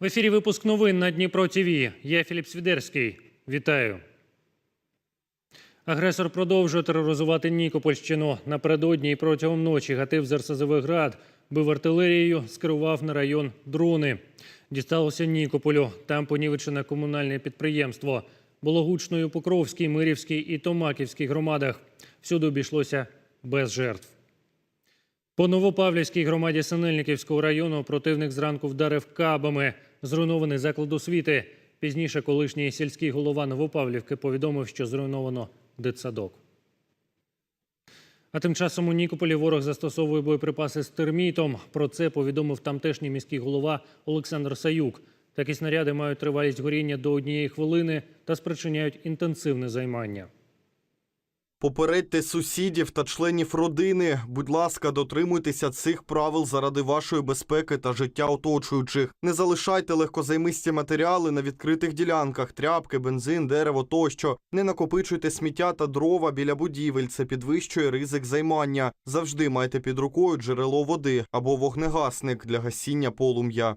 В ефірі випуск новин на Дніпро ТВ. Я Філіп Свідерський. Вітаю. Агресор продовжує тероризувати Нікопольщину. Напередодні і протягом ночі гатив з РСЗВ «Град», бив артилерією, скерував на район дрони. Дісталося Нікополю. Там понівечене комунальне підприємство. Було гучно у Покровській, Мирівській і Томаківській громадах. Всюди обійшлося без жертв. По Новопавлівській громаді Синельниківського району противник зранку вдарив кабами. Зруйнований заклад освіти. Пізніше колишній сільський голова Новопавлівки повідомив, що зруйновано дитсадок. А тим часом у Нікополі ворог застосовує боєприпаси з термітом. Про це повідомив тамтешній міський голова Олександр Саюк. Такі снаряди мають тривалість горіння до однієї хвилини та спричиняють інтенсивне займання. Попередьте сусідів та членів родини. Будь ласка, дотримуйтеся цих правил заради вашої безпеки та життя оточуючих. Не залишайте легкозаймисті матеріали на відкритих ділянках, тряпки, бензин, дерево тощо. Не накопичуйте сміття та дрова біля будівель. Це підвищує ризик займання. Завжди майте під рукою джерело води або вогнегасник для гасіння полум'я.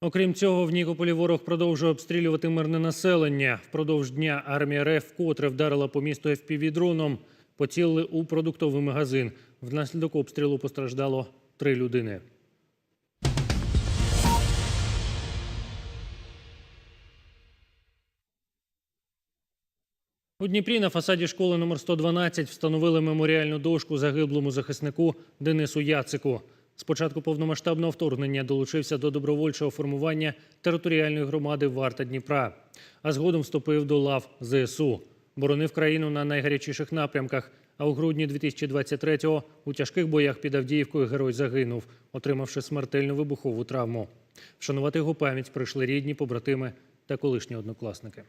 Окрім цього, в Нікополі ворог продовжує обстрілювати мирне населення. Впродовж дня армія РФ вкотре вдарила по місту FPV-дроном. Поцілили у продуктовий магазин. Внаслідок обстрілу постраждало три людини. У Дніпрі на фасаді школи номер 112 встановили меморіальну дошку загиблому захиснику Денису Яцику. З початку повномасштабного вторгнення долучився до добровольчого формування територіальної громади Варта Дніпра, а згодом вступив до лав ЗСУ. Боронив країну на найгарячіших напрямках. А у грудні 2023-го у тяжких боях під Авдіївкою герой загинув, отримавши смертельну вибухову травму. Вшанувати його пам'ять прийшли рідні, побратими та колишні однокласники.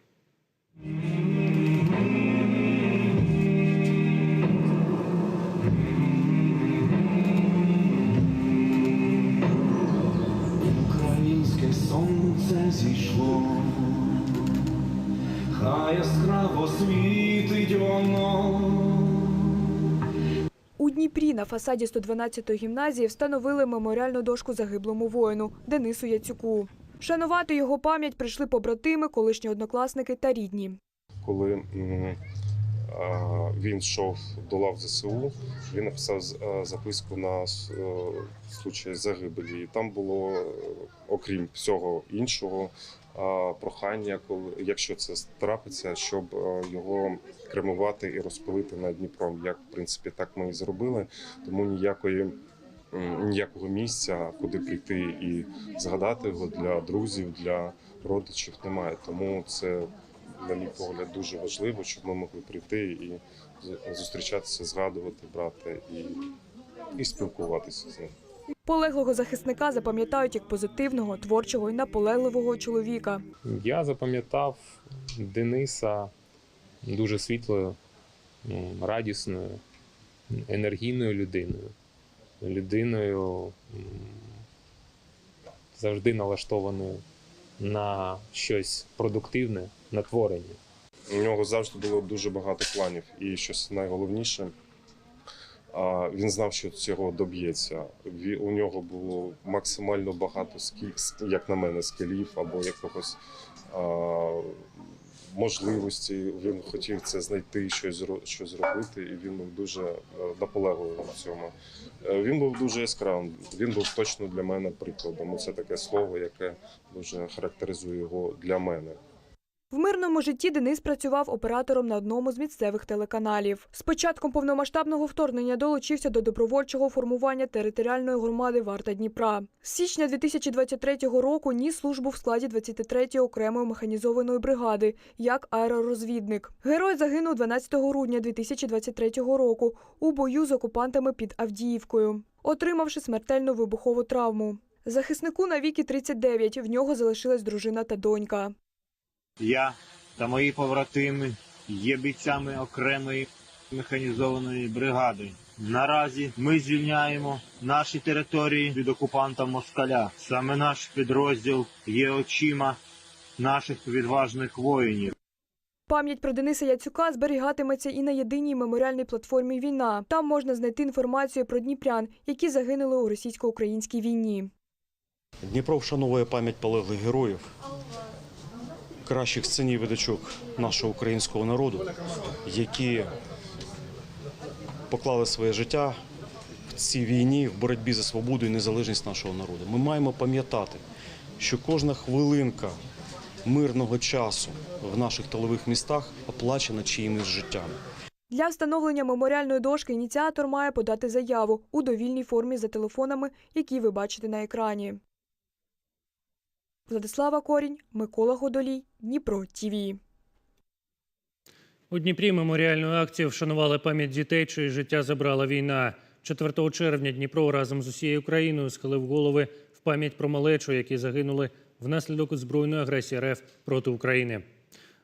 Сонце зійшло, хай яскраво світить воно. У Дніпрі на фасаді 112-ї гімназії встановили меморіальну дошку загиблому воїну Денису Яцюку. Шанувати його пам'ять прийшли побратими, колишні однокласники та рідні. коли він йшов до лав ЗСУ, він написав з- записку на е, случай загибелі. І там було, е, окрім всього іншого, прохання, коли якщо це трапиться, щоб е, його кремувати і розпилити над Дніпром. Як в принципі так ми і зробили, тому ніякої. Ніякого місця, куди прийти і згадати його для друзів, для родичів немає. Тому це на мій погляд, дуже важливо, щоб ми могли прийти і зустрічатися, згадувати брата і, і спілкуватися з ним. Полеглого захисника запам'ятають як позитивного, творчого і наполегливого чоловіка. Я запам'ятав Дениса дуже світлою, радісною, енергійною людиною. Людиною завжди налаштованою на щось продуктивне, на творення. У нього завжди було дуже багато планів, і щось найголовніше. Він знав, що цього доб'ється. У нього було максимально багато скіл, як на мене, скілів або якогось а, можливості. Він хотів це знайти, щось щось зробити, і він був дуже е, наполегливий в цьому. Е, Він був дуже яскравим. Він був точно для мене прикладом. Це таке слово, яке дуже характеризує його для мене. В мирному житті Денис працював оператором на одному з місцевих телеканалів. З початком повномасштабного вторгнення долучився до добровольчого формування територіальної громади Варта Дніпра. З січня 2023 року ніс службу в складі 23-ї окремої механізованої бригади як аеророзвідник. Герой загинув 12 грудня 2023 року у бою з окупантами під Авдіївкою, отримавши смертельну вибухову травму. Захиснику на віки 39, в нього залишилась дружина та донька. Я та мої побратими є бійцями окремої механізованої бригади. Наразі ми звільняємо наші території від окупанта Москаля. Саме наш підрозділ є очима наших відважних воїнів. Пам'ять про Дениса Яцюка зберігатиметься і на єдиній меморіальній платформі Війна. Там можна знайти інформацію про дніпрян, які загинули у російсько-українській війні. Дніпро вшановує пам'ять полеглих героїв, кращих і дочок нашого українського народу, які поклали своє життя в цій війні в боротьбі за свободу і незалежність нашого народу. Ми маємо пам'ятати, що кожна хвилинка мирного часу в наших тилових містах оплачена чиїмись життями. Для встановлення меморіальної дошки ініціатор має подати заяву у довільній формі за телефонами, які ви бачите на екрані. Владислава Корінь, Микола Годолій, Дніпро ТІВІ. У Дніпрі меморіальною акцією вшанували пам'ять дітей, чиє життя забрала війна. 4 червня Дніпро разом з усією Україною схилив голови в пам'ять про малечу, які загинули внаслідок збройної агресії РФ проти України.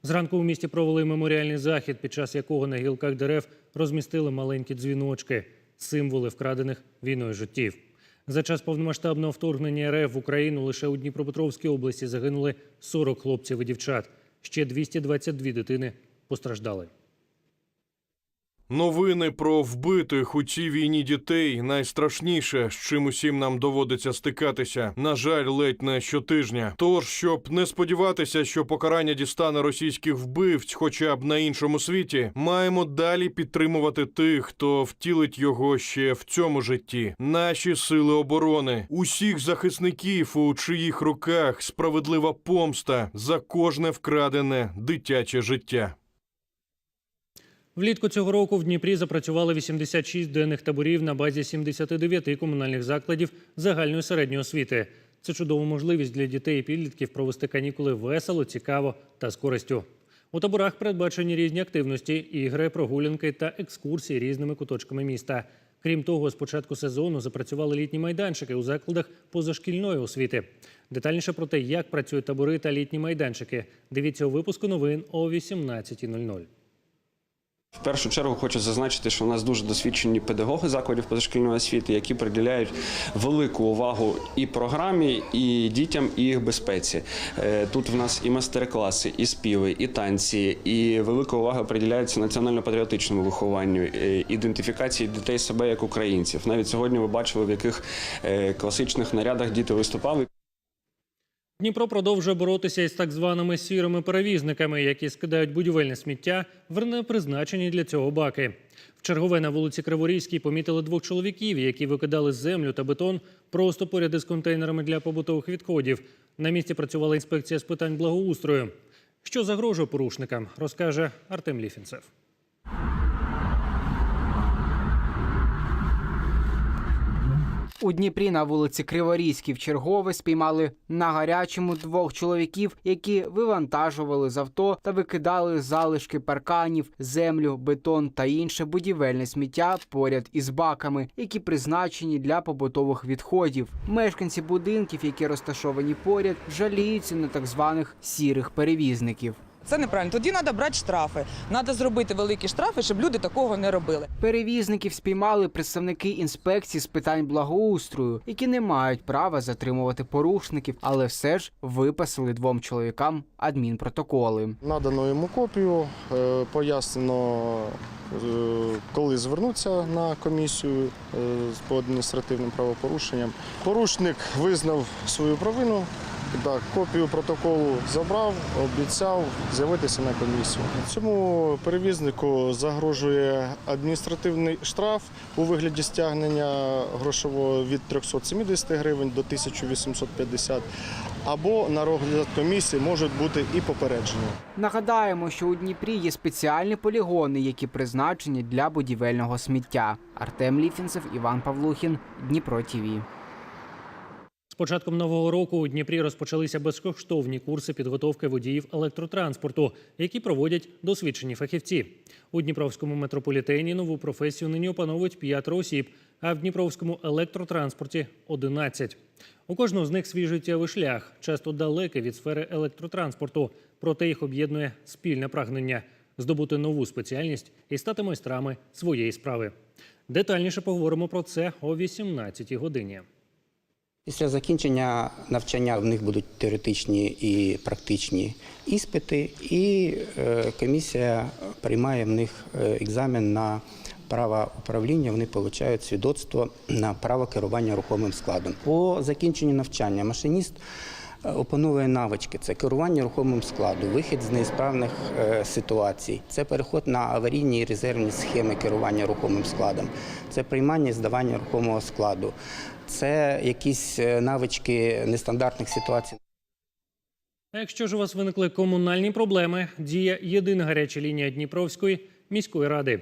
Зранку у місті провели меморіальний захід, під час якого на гілках дерев розмістили маленькі дзвіночки символи вкрадених війною життів. За час повномасштабного вторгнення РФ в Україну лише у Дніпропетровській області загинули 40 хлопців і дівчат. Ще 222 дитини постраждали. Новини про вбитих у цій війні дітей найстрашніше, з чим усім нам доводиться стикатися. На жаль, ледь не щотижня. Тож, щоб не сподіватися, що покарання дістане російських вбивць, хоча б на іншому світі, маємо далі підтримувати тих, хто втілить його ще в цьому житті. Наші сили оборони, усіх захисників, у чиїх руках справедлива помста за кожне вкрадене дитяче життя. Влітку цього року в Дніпрі запрацювали 86 денних таборів на базі 79 комунальних закладів загальної середньої освіти. Це чудова можливість для дітей і підлітків провести канікули весело, цікаво та з користю. У таборах передбачені різні активності, ігри, прогулянки та екскурсії різними куточками міста. Крім того, з початку сезону запрацювали літні майданчики у закладах позашкільної освіти. Детальніше про те, як працюють табори та літні майданчики, дивіться у випуску новин о 18.00. В першу чергу хочу зазначити, що у нас дуже досвідчені педагоги закладів позашкільної освіти, які приділяють велику увагу і програмі, і дітям, і їх безпеці. Е, Тут в нас і майстер-класи, і співи, і танці, і велика увага приділяється національно-патріотичному вихованню, е, ідентифікації дітей себе як українців. Навіть сьогодні ви бачили, в яких е, класичних нарядах діти виступали. Дніпро продовжує боротися із так званими сірими перевізниками, які скидають будівельне сміття в непризначені для цього баки. В чергове на вулиці Криворізькій помітили двох чоловіків, які викидали землю та бетон просто поряд із контейнерами для побутових відходів. На місці працювала інспекція з питань благоустрою. Що загрожує порушникам, розкаже Артем Ліфінцев. У Дніпрі на вулиці Криворізькій в чергове спіймали на гарячому двох чоловіків, які вивантажували з авто та викидали залишки парканів, землю, бетон та інше будівельне сміття поряд із баками, які призначені для побутових відходів. Мешканці будинків, які розташовані поряд, жаліються на так званих сірих перевізників. Це неправильно. Тоді треба брати штрафи. Треба зробити великі штрафи, щоб люди такого не робили. Перевізників спіймали представники інспекції з питань благоустрою, які не мають права затримувати порушників, але все ж виписали двом чоловікам адмінпротоколи. Надано йому копію, е, пояснено, е, коли звернуться на комісію е, по адміністративним правопорушенням. Порушник визнав свою провину. Так, копію протоколу забрав, обіцяв з'явитися на комісію. Цьому перевізнику загрожує адміністративний штраф у вигляді стягнення грошового від 370 гривень до 1850 або на розгляд комісії можуть бути і попередження. Нагадаємо, що у Дніпрі є спеціальні полігони, які призначені для будівельного сміття. Артем Ліфінцев, Іван Павлухін, Дніпро ТІВІ. Початком нового року у Дніпрі розпочалися безкоштовні курси підготовки водіїв електротранспорту, які проводять досвідчені фахівці. У Дніпровському метрополітені нову професію нині опановують п'ятеро осіб, а в Дніпровському електротранспорті 11. У кожного з них свій життєвий шлях, часто далекий від сфери електротранспорту, проте їх об'єднує спільне прагнення здобути нову спеціальність і стати майстрами своєї справи. Детальніше поговоримо про це о 18 годині. Після закінчення навчання в них будуть теоретичні і практичні іспити, і е, комісія приймає в них е, екзамен на право управління вони отримують свідоцтво на право керування рухомим складом. По закінченню навчання машиніст опановує навички: це керування рухомим складом, вихід з неісправних е, ситуацій, це переход на аварійні і резервні схеми керування рухомим складом, це приймання і здавання рухомого складу, це якісь е, навички нестандартних ситуацій. А якщо ж у вас виникли комунальні проблеми, діє єдина гаряча лінія Дніпровської міської ради.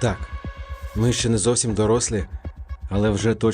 Так, ми ще не зовсім дорослі, але вже точно.